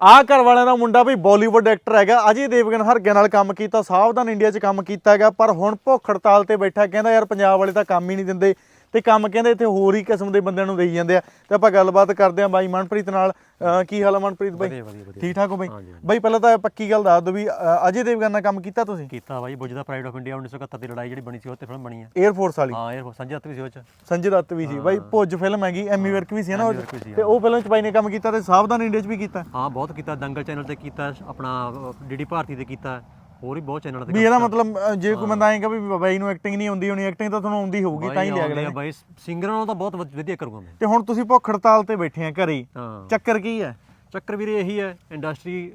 ਆਹ ਘਰ ਵਾਲਿਆਂ ਦਾ ਮੁੰਡਾ ਵੀ ਬਾਲੀਵੁੱਡ ਐਕਟਰ ਹੈਗਾ ਅਜੇ ਦੇਵਗਨ ਹਰਗਿਆਂ ਨਾਲ ਕੰਮ ਕੀਤਾ, ਸਾਵਧਾਨ ਇੰਡੀਆ 'ਚ ਕੰਮ ਕੀਤਾ ਹੈਗਾ, ਪਰ ਹੁਣ ਭੁੱਖ ਹੜਤਾਲ ਤੇ ਬੈਠਾ, ਕਹਿੰਦਾ ਯਾਰ ਪੰਜਾਬ ਵਾਲੇ ਤਾਂ ਕੰਮ ਹੀ ਨਹੀਂ ਦਿੰਦੇ। ਤੇ ਕੰਮ ਕਹਿੰਦੇ ਇੱਥੇ ਹੋਰ ਹੀ ਕਿਸਮ ਦੇ ਬੰਦਿਆਂ ਨੂੰ ਦੇਈ ਜਾਂਦੇ ਆ। ਤੇ ਆਪਾਂ ਗੱਲਬਾਤ ਕਰਦੇ ਆ ਬਾਈ ਮਨਪ੍ਰੀਤ ਨਾਲ। ਅਹ ਕੀ ਹਾਲ ਆ ਮਨਪ੍ਰੀਤ ਬਾਈ? ਠੀਕ ਠਾਕ ਹੋ ਬਾਈ? ਹਾਂਜੀ, ਹਾਂਜੀ। ਬਾਈ ਪਹਿਲਾਂ ਤਾਂ ਪੱਕੀ ਗੱਲ ਦੱਸ ਦਿਓ ਵੀ ਅਜੇ ਦੇਵਗਨ ਨਾਲ ਕੰਮ ਕੀਤਾ ਤੁਸੀਂ? ਕੀਤਾ ਬਾਈ ਬੁੱਝ ਦਾ ਪ੍ਰਾਈਡ ਆਫ ਇੰਡੀਆ 1971 ਦੀ ਲੜਾਈ ਜਿਹੜੀ ਬਣੀ ਸੀ ਉਹ ਤੇ ਫਿਲਮ ਬਣੀ ਹੈ 에ਅਰ ਫੋਰਸ ਵਾਲੀ? ਹਾਂ ਇਹ ਸੰਜੇ ਦੱਤ ਵੀ ਸੀ ਉਹ ਚ। ਸੰਜੇ ਦੱਤ ਵੀ ਸੀ। ਬਾਈ ਭੁੱਜ ਫਿਲਮ ਹੈਗੀ ਐਮੀ ਵਰਕ ਵੀ ਸੀ ਨਾ ਉਹ 'ਚ। ਐਮੀ ਵਿਰਕ ਵੀ ਸੀ, ਤੇ ਉਹ ਫਿਲਮ ਚ ਬਾਈ ਨੇ ਕੰਮ ਕੀਤਾ ਤੇ ਸਾਵਧਾਨ ਇੰਡੀਆ 'ਚ ਵੀ ਕੀਤਾ? ਹਾਂ ਬਹੁਤ ਕੀਤਾ। ਦੰਗਲ ਚੈਨਲ ਤੇ ਕੀਤਾ ਆਪਣਾ ਡੀਡੀ ਭਾਰਤੀ ਤੇ ਕੀਤਾ। ਹੋਰ ਵੀ ਬਹੁਤ ਚੈਨਲਾਂ ਤੇ ਵੀ ਇਹਦਾ ਮਤਲਬ ਜੇ ਕੋਈ ਬੰਦਾ ਆਏਗਾ ਵੀ ਬਾਈ ਨੂੰ ਐਕਟਿੰਗ ਨਹੀਂ ਆਉਂਦੀ ਹੋਣੀ ਐਕਟਿੰਗ ਤਾਂ ਤੁਹਾਨੂੰ ਆਉਂਦੀ ਹੋਊਗੀ ਤਾਂ ਹੀ ਲਿਆ ਅਗਲੇ ਨੇ। ਬਾਈ ਸਿੰਗਰਾਂ ਨਾਲੋਂ ਤਾਂ ਬਹੁਤ ਵਧ- ਵਧੀਆ ਕਰੂੰਗਾ ਮੈਂ ਤੇ ਹੁਣ ਤੁਸੀਂ ਭੁੱਖ ਹੜਤਾਲ ਤੇ ਬੈਠੇ ਆ ਘਰੇ ਹੀ। ਹਾਂ ਚੱਕਰ ਕੀ ਹੈ ਚੱਕਰ ਵੀਰੇ ਇਹੀ ਹੈ ਇੰਡਸਟਰੀ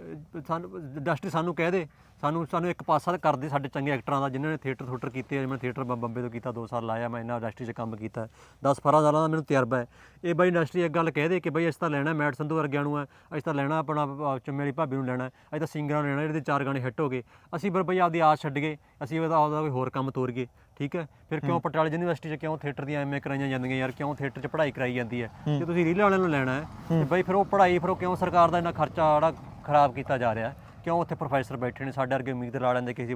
ਸਾਨੂੰ ਇੰਡਸਟਰੀ ਸਾਨੂੰ ਕਹਿ ਦੇ ਸਾਨੂੰ ਸਾਨੂੰ ਇੱਕ ਪਾਸਾ ਕਰਦੇ ਸਾਡੇ ਚੰਗੇ ਐਕਟਰਾਂ ਦਾ ਜਿਨ੍ਹਾਂ ਨੇ ਥੀਏਟਰ ਥੂਟਰ ਕੀਤੇ ਜਿਵੇਂ ਥੀਏਟਰ ਬੰਬੇ ਤੋਂ ਕੀਤਾ 2 ਸਾਲ ਲਾਇਆ ਮੈਂ ਇਹਨਾਂ ਇੰਡਸਟਰੀ 'ਚ ਕੰਮ ਕੀਤਾ 10 12 ਸਾਲਾਂ ਦਾ ਮੈਨੂੰ ਤਜਰਬਾ ਹੈ। ਇਹ ਬਾਈ ਇੰਡਸਟਰੀ ਇੱਕ ਗੱਲ ਕਹਿ ਦੇ ਕਿ ਬਈ ਅਸੀਂ ਤਾਂ ਲੈਣਾ ਮੈਟ ਸੰਧੂ ਵਰਗਿਆਂ ਨੂੰ ਹੈ ਅਸੀਂ ਤਾਂ ਲੈਣਾ ਆਪਣਾ ਵਾਲੀ ਭਾਬੀ ਨੂੰ ਲੈਣਾ ਅਸੀਂ ਤਾਂ ਸਿੰਗਰਾਂ ਨੂੰ ਲੈਣਾ ਜਿਹੜੇ ਚਾਰ ਗਾਣੇ ਹਿੱਟ ਹੋ ਗਏ। ਅਸੀਂ ਫਿਰ ਬਈ ਆਪਦੀ ਆਸ ਛੱਡ ਗਏ ਅਸੀਂ ਉਹਦਾ ਉਹਦਾ ਕੋਈ ਹੋਰ ਕੰਮ ਤੋਰ ਗਏ ਠੀਕ ਹੈ? ਫਿਰ ਕਿਉਂ ਪਟਿਆਲੇ ਯੂਨੀਵਰਸਿਟੀ 'ਚ ਕਿਉਂ ਥੀਏਟਰ ਦੀਆਂ ਐਮਏ ਕਰਾਈਆਂ ਜਾਂਦੀਆਂ ਯਾਰ ਕਿਉਂ ਥੀਏਟਰ 'ਚ ਪੜ੍ਹਾਈ ਕਰਾਈ ਜਾਂਦੀ ਹੈ? ਜੇ ਤੁਸੀਂ ਰੀਲ ਵਾਲਿਆਂ ਨੂੰ ਲੈਣਾ ਹੈ ਤੇ ਬਈ ਫਿਰ ਉਹ ਪੜ੍ਹਾਈ ਫਿਰ ਉਹ ਕਿਉਂ ਸਰਕਾਰ ਦਾ ਇੰਨਾ ਖਰਚਾ ਜਿਹੜਾ ਖਰਾਬ ਕੀਤਾ ਜਾ ਰਿਹਾ ਹੈ? ਕਿਉਂ ਉੱਥੇ ਪ੍ਰੋਫੈਸਰ ਬੈਠੇ ਨੇ? ਸਾਡੇ ਵਰਗੇ ਉਮੀਦ ਲਾ ਲੈਂਦੇ ਕਿ ਅਸੀਂ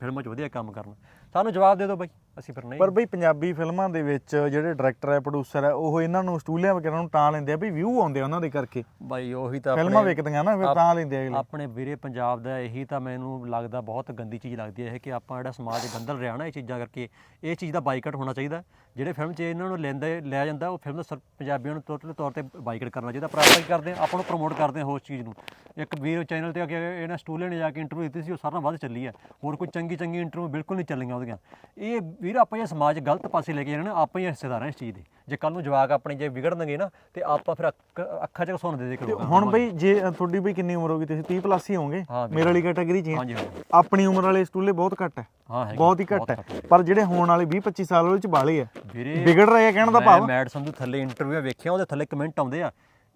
ਫਿਲਮਾਂ 'ਚ ਵਧੀਆ ਕੰਮ ਕਰਨ। ਸਾਨੂੰ ਜਵਾਬ ਦੇ ਦਿਓ ਬਾਈ। ਅਸੀਂ ਫਿਰ ਨਹੀਂ। ਪਰ ਬਈ ਪੰਜਾਬੀ ਫਿਲਮਾਂ ਦੇ ਵਿੱਚ ਜਿਹੜੇ ਡਾਇਰੈਕਟਰ ਹੈ ਪ੍ਰੋਡਿਊਸਰ ਹੈ ਉਹ ਇਹਨਾਂ ਨੂੰ ਸਟੂਡੀਆਂ ਵਗੈਰਾ ਨੂੰ ਤਾਂ ਲੈਂਦੇ ਆ ਵੀ ਵਿਊ ਆਉਂਦੇ ਆ ਉਹਨਾਂ ਦੇ ਕਰਕੇ। ਬਾਈ ਉਹੀ ਤਾਂ ਫਿਲਮਾਂ ਵਿਕਦੀਆਂ ਨਾ ਫਿਰ ਤਾਂ ਲੈਂਦੇ ਆ ਆਪਣੇ ਵੀਰੇ ਪੰਜਾਬ ਦਾ ਇਹੀ ਤਾਂ ਮੈਨੂੰ ਲੱਗਦਾ ਬਹੁਤ ਗੰਦੀ ਚੀਜ਼ ਲੱਗਦੀ ਹੈ ਇਹ ਕਿ ਆਪਾਂ ਜਿਹੜਾ ਸਮਾਜ ਗੰਦਲ ਰਿਹਾ ਨਾ ਇਹ ਚੀਜ਼ਾਂ ਕਰਕੇ ਇਹ ਚੀਜ਼ ਦਾ ਬਾਈਕਾਟ ਹੋਣਾ ਚਾਹੀਦਾ। ਜਿਹੜੇ ਫਿਲਮ 'ਚ ਇਹਨਾਂ ਨੂੰ ਲੈਂਦੇ ਲਿਆ ਜਾਂਦਾ ਉਹ ਫਿਲਮ ਸਰ- ਪੰਜਾਬੀਆਂ ਨੂੰ ਟੋਟਲ ਤੌਰ ਤੇ ਬਾਈਕਾਟ ਕਰਨਾ ਚਾਹੀਦਾ। ਪਰ ਆਪਾਂ ਕੀ ਕਰਦੇ ਹਾਂ ਆਪਾਂ ਨੂੰ ਪ੍ਰਮੋਟ ਕਰਦੇ ਹਾਂ ਉਸ ਚੀਜ਼ ਨੂੰ। ਇੱਕ ਵੀਰ ਚੈਨਲ ਤੇ ਆ ਕੇ ਇਹਨਾਂ ਸਟੂਲੇ ਨੇ ਜਾ ਕੇ ਇੰਟਰਵਿਊ ਦਿੱਤੀ ਸੀ ਉਹ ਨਾਲੋਂ ਵੱਧ ਚੱਲੀ ਹੈ। ਹੋਰ ਕੋਈ ਚੰਗੀ ਚੰਗੀ ਇੰਟਰਵਿਊ ਬਿਲਕੁਲ ਨਹੀਂ ਚੱਲੀਆਂ ਉਹਦੀਆਂ। ਇਹ ਵੀਰ ਆਪਾਂ ਇਹ ਸਮਾਜ ਗਲਤ ਪਾਸੇ ਲੈ ਕੇ ਜਾਣਾ ਆਪਾਂ ਹੀ ਹਿੱਸੇਦਾਰ ਹਾਂ ਇਸ ਚੀਜ਼ ਦੇ। ਜੇ ਕੱਲ ਨੂੰ ਜਵਾਕ ਆਪਣੇ ਜੇ ਵਿਗੜਨਗੇ ਨਾ ਤੇ ਆਪਾਂ ਫਿਰ ਅੱਖ- ਅੱਖਾਂ 'ਚ ਸੁਣ ਦੇ ਦੇ ਕਰੋ। ਹੁਣ ਬਈ ਜੇ ਤੁਹਾਡੀ ਬਈ ਕਿੰਨੀ ਉਮਰ ਹੋਗੀ ਤੁਸੀਂ 30 ਪਲੱਸ ਹੀ ਹਾਂ ਵੀਰੇ। ਮੇਰੇ ਵਾਲੀ ਕੈਟਾਗਰੀ 'ਚ ਹੀ। ਹਾਂਜੀ ਹਾਂ ਆਪਣੀ ਉਮਰ ਵਾਲੇ ਸਟੂਲੇ ਬਹੁਤ ਘੱਟ ਹੈ। ਹਾਂ ਹੈਗੀ, ਬਹੁਤ ਹੀ ਘੱਟ ਹੈ। ਪਰ ਜਿਹੜੇ ਹੋਣ ਵਾਲੇ 20 25 ਸਾਲ ਵਾਲੇ ਚ ਬਾਲੇ ਆ। ਵੀਰੇ ਵਿਗੜ ਰਹੇ ਆ ਕਹਿਣ ਦਾ ਮੈਂ ਭਾਵ। ਮੈਡ ਸੰਧੂ ਥੱਲੇ ਇੰਟਰਵਿਊ ਵੇਖਿਆ ਉਹਦੇ ਥੱਲੇ ਕਮੈਂਟ ਆਉਂਦੇ ਆ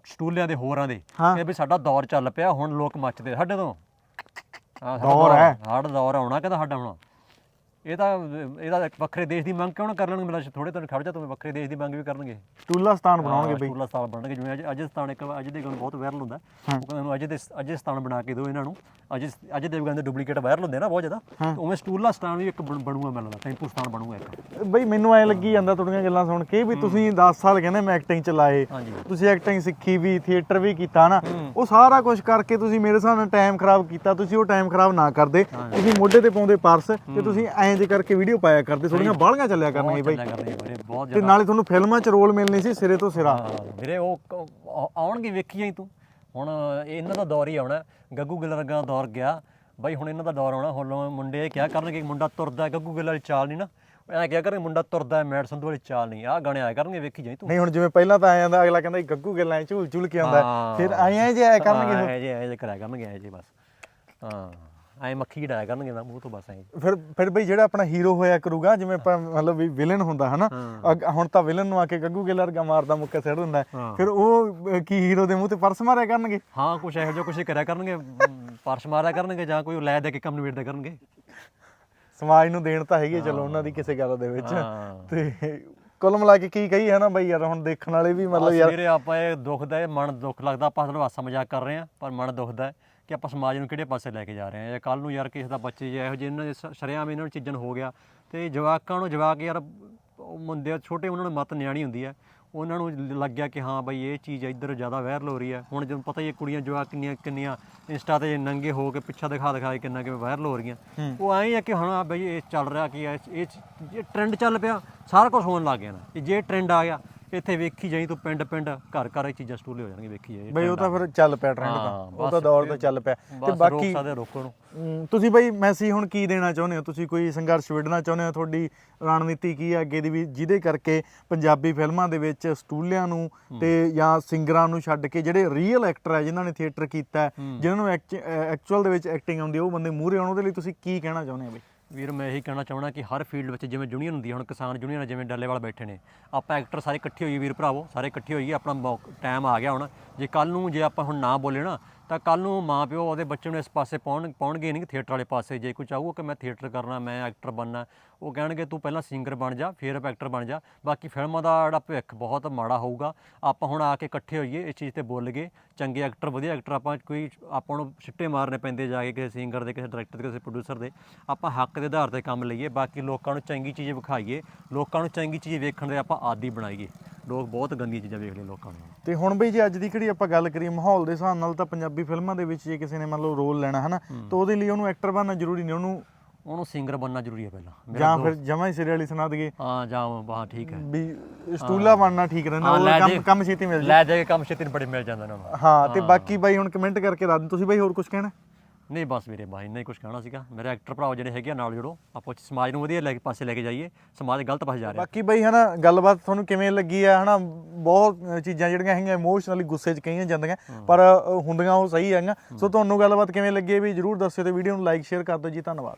ਸਟੂਲਿਆਂ ਦੇ ਹੋਰਾਂ ਦੇ। ਹਾਂ। ਕਿ ਵੀ ਸਾਡਾ ਦੌਰ ਚੱਲ ਪਿਆ ਹੁਣ ਲੋਕ ਮੱਚਦੇ ਸਾਡੇ ਤੋਂ? ਸਾਡਾ ਦੌਰ ਹੈ। ਸਾਡਾ ਦੌਰ ਆਉਣਾ ਕਹਿੰਦਾ ਸਾਡਾ ਹੁਣ? ਇਹ ਤਾਂ ਇਹਦਾ ਇੱਕ ਵੱਖਰੇ ਦੇਸ਼ ਦੀ ਮੰਗ ਕਿਉਂ ਨਾ ਕਰ ਲੈਣਗੇ? ਮੇਰਾ ਥੋੜੇ ਦਿਨ ਖੜ ਜਾ ਤੂੰ ਵੱਖਰੇ ਦੇਸ਼ ਦੀ ਮੰਗ ਵੀ ਕਰਨਗੇ। ਸਟੂਲਾ ਸਥਾਨ ਬਣਾਉਣਗੇ ਬਈ। ਸਟੂਲਾ ਸਥਾਨ ਬਣਨਗੇ ਜਿਵੇਂ ਅੱਜ ਅਜਸਤਾਨ ਇੱਕ ਅੱਜ ਦੇ ਗੱਲ ਬਹੁਤ ਵਾਇਰਲ ਹੁੰਦਾ। ਉਹ ਕਹਿੰਦੇ ਇਹਨੂੰ ਅਜੇ ਦੇ ਅਜੇ ਸਥਾਨ ਬਣਾ ਕੇ ਦਿਓ ਇਹਨਾਂ ਨੂੰ। ਅਜੇ ਅਜੇ ਦੇਵਗਨ ਦੇ ਡੁਪਲੀਕੇਟ ਵਾਇਰਲ ਹੁੰਦੇ ਨਾ ਬਹੁਤ ਜ਼ਿਆਦਾ। ਉਵੇਂ ਸਟੂਲਾ ਸਥਾਨ ਵੀ ਇੱਕ ਬਣ- ਬਣੂਗਾ ਮੈਨੂੰ ਲੱਗਦਾ ਟੈਂਪੂ ਸਥਾਨ ਬਣੂਗਾ ਇੱਕ। ਬਈ ਮੈਨੂੰ ਐ ਲੱਗੀ ਜਾਂਦਾ ਤੁਹਾਡੀਆਂ ਗੱਲਾਂ ਸੁਣ ਕੇ ਵੀ ਤੁਸੀਂ 10 ਸਾਲ ਕਹਿੰਦੇ ਮੈਂ ਐਕਟਿੰਗ ਚ ਲਾਏ। ਤੁਸੀਂ ਐਕਟਿੰਗ ਸਿੱਖੀ ਵੀ ਥੀਏਟਰ ਵੀ ਕੀਤਾ ਨਾ। ਉਹ ਸਾਰਾ ਕੁਝ ਕਰਕੇ ਤੁਸੀਂ ਮੇਰੇ ਨਾਲ ਟਾਈਮ ਖਰਾਬ ਕੀਤਾ ਤੁਸੀਂ ਉਹ ਟਾਈਮ ਖਰਾਬ ਨਾ ਕਰਦੇ। ਤੁਸੀਂ ਮੋਢੇ ਤੇ ਪਾਉਂਦੇ ਪਰਸ ਤੇ ਤੁਸੀਂ ਐਂ ਜੇ ਕਰਕੇ ਵੀਡੀਓ ਪਾਇਆ ਕਰਦੇ ਥੋੜੀਆਂ ਬਾਹਲੀਆਂ ਚੱਲਿਆ ਕਰਨਗੇ ਬਈ। ਬਹੁਤ ਤੇ ਨਾਲੇ ਤੁਹਾਨੂੰ ਫਿਲਮਾਂ 'ਚ ਰੋਲ ਮਿਲਨੇ ਸੀ ਸਿਰੇ ਤੋਂ ਸਿਰਾ। ਹਾਂ ਵੀਰੇ ਉਹ ਆਉਣਗੇ ਵੇਖੀ ਜਾਈ ਤੂੰ। ਹੁਣ ਇਹ ਇਹਨਾਂ ਦਾ ਦੌਰ ਹੀ ਆਉਣਾ। ਗੱਗੂ ਗਿੱਲ ਵਰਗਾ ਦੌਰ ਗਿਆ। ਬਾਈ ਹੁਣ ਇਹਨਾਂ ਦਾ ਦੌਰ ਆਉਣਾ ਹੁਣ ਮੁੰਡੇ ਇਹ ਕਿਹਾ ਕਰਨਗੇ ਮੁੰਡਾ ਤੁਰਦਾ ਹੈ, ਗੱਗੂ ਗਿੱਲ ਵਾਲੀ ਚਾਲ ਨਹੀਂ ਨਾ। ਐਂ ਕਿਹਾ ਕਰਨਗੇ ਮੁੰਡਾ ਤੁਰਦਾ ਹੈ, ਮੈਟ ਸੰਧੂ ਵਾਲੀ ਚਾਲ ਨਹੀਂ ਆਹ ਗਾਣੇ ਆਇਆ ਕਰਨਗੇ ਵੇਖੀ ਜਾਈ ਤੂੰ। ਨਹੀਂ ਹੁਣ ਜਿਵੇਂ ਪਹਿਲਾਂ ਤਾਂ ਆਇਆ ਜਾਂਦਾ ਅਗਲਾ ਕਹਿੰਦਾ ਗੱਗੂ ਗੱਲਾਂ ਝੂਲ ਝੂਲ ਕੇ ਆਉਂਦਾ। ਫਿਰ ਆਏ ਜੇ ਆਇਆ ਕਰਨਗੇ ਹਾਂ, ਐਂ ਜੇ ਐਂ ਜੇ ਕਰਿਆ ਕਰਨਗੇ ਐਂ ਜੇ ਬਸ। ਹਾਂ। ਐਂ ਮੱਖੀ ਡਾਇਆ ਕਰਨਗੇ ਨਾ ਮੂੰਹ ਤੋਂ ਬਸ ਐਂ। ਫਿਰ ਫਿਰ ਬਈ ਜਿਹੜਾ ਆਪਣਾ ਹੀਰੋ ਹੋਇਆ ਕਰੂਗਾ ਜਿਵੇਂ ਆਪਾਂ ਮਤਲਬ ਵੀ ਵਿਲਨ ਹੁੰਦਾ ਹਨਾ? ਅੱਗ- ਹੁਣ ਤਾਂ ਵਿਲਨ ਨੂੰ ਆ ਕੇ ਗੱਗੂ ਗਿੱਲ ਵਰਗਾ ਮਾਰਦਾ ਮੁੱਕਾ ਸਿੱਟ ਦਿੰਦਾ ਹੈ। ਹਾਂ। ਫਿਰ ਉਹ ਅਹ, ਕੀ ਹੀਰੋ ਦੇ ਮੂੰਹ ਤੇ ਪਰਸ ਮਾਰਿਆ ਕਰਨਗੇ? ਹਾਂ ਕੁਛ ਇਹੋ ਜਿਹਾ ਕੁਛ ਕਰਿਆ ਕਰਨਗੇ। ਅਮ, ਪਰਸ ਮਾਰਿਆ ਕਰਨਗੇ ਜਾਂ ਕੋਈ ਲੈ ਦੇ ਕੇ ਕੰਮ ਨਿਬੇੜਦਾ ਕਰਨਗੇ। ਸਮਾਜ ਨੂੰ ਦੇਣ ਤਾਂ ਹੈਗੀ ਹੈ ਚਲੋ ਉਹਨਾਂ ਦੀ ਕਿਸੇ ਗੱਲ ਦੇ ਵਿੱਚ। ਹਾਂ। ਤੇ ਕੁੱਲ ਮਿਲਾ ਕੇ ਕੀ ਕਹੀ ਹੈ ਨਾ ਬਈ ਯਾਰ ਹੁਣ ਦੇਖਣ ਵਾਲੇ ਵੀ ਮਤਲਬ ਯਾਰ ਵੀਰੇ ਆਪਾਂ ਇਹ ਦੁਖਦਾ ਹੈ ਮਨ ਦੁੱਖ ਲੱਗਦਾ ਆਪਾਂ ਚਲੋ ਹਾਸਾ ਮਜ਼ਾਕ ਕਰ ਰਹੇ ਹਾਂ ਪਰ ਮਨ ਦੁਖਦਾ ਹੈ। ਕਿ ਆਪਾਂ ਸਮਾਜ ਨੂੰ ਕਿਹੜੇ ਪਾਸੇ ਲੈ ਕੇ ਜਾ ਰਹੇ ਹਾਂ? ਜਾਂ ਕੱਲ ਨੂੰ ਯਾਰ ਕਿਸੇ ਦਾ ਬੱਚੇ ਜੇ ਇਹੋ ਜਿਹੇ ਇਹਨਾਂ ਦੇ ਸ਼ਰੇਆਮ ਇਹਨਾਂ ਨੂੰ ਚੀਜ਼ਾਂ ਹੋ ਗਿਆ ਤੇ ਜਵਾਕਾਂ ਨੂੰ ਜਵਾਕ ਯਾਰ ਮੁੰਡੇ ਛੋਟੇ ਉਹਨਾਂ ਨੂੰ ਮਤ ਨਿਆਣੀ ਹੁੰਦੀ ਹੈ। ਉਹਨਾਂ ਨੂੰ ਲੱਗਿਆ ਕਿ ਹਾਂ ਬਈ ਇਹ ਚੀਜ਼ ਇੱਧਰ ਜ਼ਿਆਦਾ ਵਾਇਰਲ ਹੋ ਰਹੀ ਹੈ। ਹੁਣ ਜਦੋਂ ਪਤਾ ਹੀ ਹੈ ਕੁੜੀਆਂ ਜਵਾਕ ਕਿੰਨੀਆਂ ਕਿੰਨੀਆਂ ਇੰਸਟਾ ਤੇ ਨੰਗੇ ਹੋ ਕੇ ਪਿੱਛਾ ਦਿਖਾ ਦਿਖਾ ਕੇ ਕਿੰਨਾ ਕਿਵੇਂ ਵਾਇਰਲ ਹੋ ਰਹੀਆਂ। ਉਹ ਐਂ ਹੀ ਕਿ ਹੁਣ ਆ ਬਈ ਇਹ ਚੱਲ ਰਿਹਾ ਕਿ ਇਹ ਇਹ ਟ੍ਰੈਂਡ ਚੱਲ ਪਿਆ ਸਾਰਾ ਕੁਝ ਹੋਣ ਲੱਗ ਗਿਆ ਨਾ। ਇਹ ਜੇ ਟ੍ਰੈਂਡ ਆ ਗਿਆ ਇੱਥੇ ਵੇਖੀ ਜਾਈ ਤੂੰ ਪਿੰਡ ਪਿੰਡ ਘਰ ਘਰ ਇਹ ਚੀਜ਼ਾਂ ਸਟੂਲੇ ਹੋ ਜਾਣਗੇ ਵੇਖੀ ਜਾਈ ਬਈ ਉਹ ਤਾਂ ਫਿਰ ਚੱਲ ਪਿਆ ਟ੍ਰੈਂਡ ਤਾਂ। ਹਾਂ, ਉਹ ਤਾਂ ਦੌਰ ਤਾਂ ਚੱਲ ਪਿਆ। ਤੇ ਬਾਕੀ ਸਕਦੇ ਰੋਕੋ ਨੂੰ। ਹਮ, ਤੁਸੀਂ ਬਈ ਮੈਸੇਜ ਹੁਣ ਕੀ ਦੇਣਾ ਚਾਹੁੰਦੇ ਹੋ? ਤੁਸੀਂ ਕੋਈ ਸੰਘਰਸ਼ ਛੇੜਨਾ ਚਾਹੁੰਦੇ ਹੋ? ਤੁਹਾਡੀ ਰਣਨੀਤੀ ਕੀ ਹੈ ਅੱਗੇ ਦੀ ਵੀ? ਜਿਹਦੇ ਕਰਕੇ ਪੰਜਾਬੀ ਫਿਲਮਾਂ ਦੇ ਵਿੱਚ ਸਟੂਲਿਆਂ ਨੂੰ ਤੇ ਜਾਂ ਸਿੰਗਰਾਂ ਨੂੰ ਛੱਡ ਕੇ ਜਿਹੜੇ ਰੀਅਲ ਐਕਟਰ ਹੈ ਜਿਨ੍ਹਾਂ ਨੇ ਥੀਏਟਰ ਕੀਤਾ ਹੈ, ਜਿਨ੍ਹਾਂ ਨੂੰ ਐਕਚੁਅਲ ਦੇ ਵਿੱਚ ਐਕਟਿੰਗ ਆਉਂਦੀ ਹੈ ਉਹ ਬੰਦੇ ਮੂਹਰੇ ਆਉਣ ਉਹਦੇ ਲਈ ਤੁਸੀਂ ਕੀ ਕਹਿਣਾ ਚਾਹੁੰਦੇ ਹੋ ਬਈ? ਵੀਰ, ਮੈਂ ਇਹੀ ਕਹਿਣਾ ਚਾਹਣਾ ਕਿ ਹਰ ਫੀਲਡ ਵਿੱਚ ਜਿਵੇਂ ਯੂਨੀਅਨ ਹੁੰਦੀ ਹੈ ਹੁਣ ਕਿਸਾਨ ਯੂਨੀਅਨ ਜਿਵੇਂ ਡੱਲੇਵਾਲ ਬੈਠੇ ਨੇ, ਆਪਾਂ ਐਕਟਰ ਸਾਰੇ ਇਕੱਠੇ ਹੋਈਏ ਵੀਰ ਭਰਾਵੋ, ਸਾਰੇ ਇਕੱਠੇ ਹੋਈਏ, ਆਪਣਾ ਟਾਈਮ ਆ ਗਿਆ ਹੁਣ, ਜੇ ਕੱਲ ਨੂੰ ਜੇ ਆਪਾਂ ਹੁਣ ਨਾ ਬੋਲੇ ਨਾ ਤਾਂ ਕੱਲ ਨੂੰ ਮਾਂ ਪਿਓ ਉਹਦੇ ਬੱਚੇ ਨੂੰ ਇਸ ਪਾਸੇ ਪਾਉਣ, ਪਾਉਣਗੇ ਨਹੀਂ ਥੀਏਟਰ ਵਾਲੇ ਪਾਸੇ। ਜੇ ਕੋਈ ਚਾਹੂਗਾ ਕਿ ਮੈਂ ਥੀਏਟਰ ਕਰਨਾ, ਮੈਂ ਐਕਟਰ ਬਣਨਾ, ਉਹ ਕਹਿਣਗੇ, ਤੂੰ ਪਹਿਲਾਂ ਸਿੰਗਰ ਬਣ ਜਾ, ਫਿਰ ਐਕਟਰ ਬਣ ਜਾ। ਬਾਕੀ ਫਿਲਮਾਂ ਦਾ ਜਿਹੜਾ ਭਵਿੱਖ ਬਹੁਤ ਮਾੜਾ ਹੋਊਗਾ। ਆਪਾਂ ਹੁਣ ਆ ਕੇ ਇਕੱਠੇ ਹੋਈਏ, ਇਸ ਚੀਜ਼ ਤੇ ਬੋਲ ਗਏ। ਚੰਗੇ ਐਕਟਰ ਵਧੀਆ ਐਕਟਰ ਆਪਾਂ ਕੋਈ, ਆਪਾਂ ਨੂੰ ਛਿੱਟੇ ਮਾਰਨੇ ਪੈਂਦੇ ਜਾ ਕੇ ਕਿਸੇ ਸਿੰਗਰ ਦੇ, ਕਿਸੇ ਡਾਇਰੈਕਟਰ ਦੇ, ਕਿਸੇ ਪ੍ਰੋਡਿਊਸਰ ਦੇ। ਆਪਾਂ ਹੱਕ ਦੇ ਆਧਾਰ ਤੇ ਕੰਮ ਲਈਏ। ਬਾਕੀ ਲੋਕਾਂ ਨੂੰ ਚੰਗੀ ਚੀਜ਼ ਵਿਖਾਈਏ। ਲੋਕਾਂ ਨੂੰ ਚੰਗੀ ਚੀਜ਼ ਵੇਖਣ ਦੇ ਆਪਾਂ ਆਦੀ ਬਣਾਈਏ। ਲੋਕ ਬਹੁਤ ਗੰਦੀਆਂ ਚੀਜ਼ਾਂ ਵੇਖਦੇ ਲੋਕਾਂ ਨੂੰ ਤੇ ਹੁਣ ਬਈ ਜੇ ਅੱਜ ਦੀ ਘੜੀ ਆਪਾਂ ਗੱਲ ਕਰੀਏ ਮਾਹੌਲ ਦੇ ਹਿਸਾਬ ਨਾਲ ਤਾਂ ਪੰਜਾਬੀ ਫਿਲਮਾਂ ਦੇ ਵਿੱਚ ਜੇ ਕਿਸੇ ਨੇ ਮੰਨ ਲਓ ਰੋਲ ਲੈਣਾ ਹੈ। ਨਾ ਤਾਂ ਉਹਦੇ ਲਈ ਉਹਨੂੰ ਐਕਟਰ ਬਣਨਾ ਜ਼ਰੂਰੀ ਨਹੀਂ ਉਹਨੂੰ ਉਹਨੂੰ ਸਿੰਗਰ ਬਣਨਾ ਜ਼ਰੂਰੀ ਹੈ ਪਹਿਲਾਂ। ਜਾਂ ਫਿਰ ਜਮਾਂ ਹੀ ਸਿਰੇ ਵਾਲੀ ਸੁਣਾ ਦਈਏ। ਹਾਂ ਜਾਂ ਹਾਂ ਠੀਕ ਹੈ। ਵੀ ਸਟੂਲਾ ਬਣਨਾ ਠੀਕ ਰਹਿੰਦਾ ਉਹ ਕੰਮ ਕੰਮ ਛੇਤੀ ਮਿਲ ਜਾ। ਲੈ ਜਾ ਕੇ ਕੰਮ ਛੇਤੀ ਬੜੇ ਮਿਲ ਜਾਂਦਾ ਨੂੰ ਹਾਂ ਤੇ ਬਾਕੀ ਬਾਈ ਹੁਣ ਕਮੈਂਟ ਕਰਕੇ ਦੱਸ ਦਿਓ ਤੁਸੀਂ ਬਾਈ ਹੋਰ ਕੁਝ ਕਹਿਣਾ? ਨਹੀਂ ਬਸ ਵੀਰੇ ਬਾਈ ਨਹੀਂ ਕੁਝ ਕਹਿਣਾ ਸੀਗਾ। ਮੇਰੇ ਐਕਟਰ ਭਰਾ ਜਿਹੜੇ ਹੈਗੇ ਆ ਨਾਲ ਜੁੜੋ। ਆਪਾਂ ਸਮਾਜ ਨੂੰ ਵਧੀਆ ਲੈ ਕੇ ਪਾਸੇ ਲੈ ਕੇ ਜਾਈਏ। ਸਮਾਜ ਗਲਤ ਪਾਸੇ ਜਾ ਰਿਹਾ। ਬਾਕੀ ਬਾਈ ਹਨਾ ਗੱਲਬਾਤ ਤੁਹਾਨੂੰ ਕਿਵੇਂ ਲੱਗੀ ਆ ਹਨਾ? ਬਹੁਤ ਚੀਜ਼ਾਂ ਜਿਹੜੀਆਂ ਹੈਗੀਆਂ ਇਮੋਸ਼ਨਲੀ ਗੁੱਸੇ 'ਚ ਕਹੀਆਂ ਜਾਂਦੀਆਂ ਪਰ ਹੁੰਦੀਆਂ ਉਹ ਸਹੀ ਹੈਗੀਆਂ। ਸੋ ਤੁਹਾਨੂੰ ਗੱਲਬਾਤ ਕਿਵੇਂ ਲੱਗੀ ਹੈ ਵੀ ਜਰੂਰ ਦੱਸਿਓ ਤੇ ਵੀਡੀਓ ਨੂੰ ਲਾਈਕ ਸ਼ੇਅਰ ਕਰ ਦਿਓ ਜੀ। ਧੰਨਵਾਦ।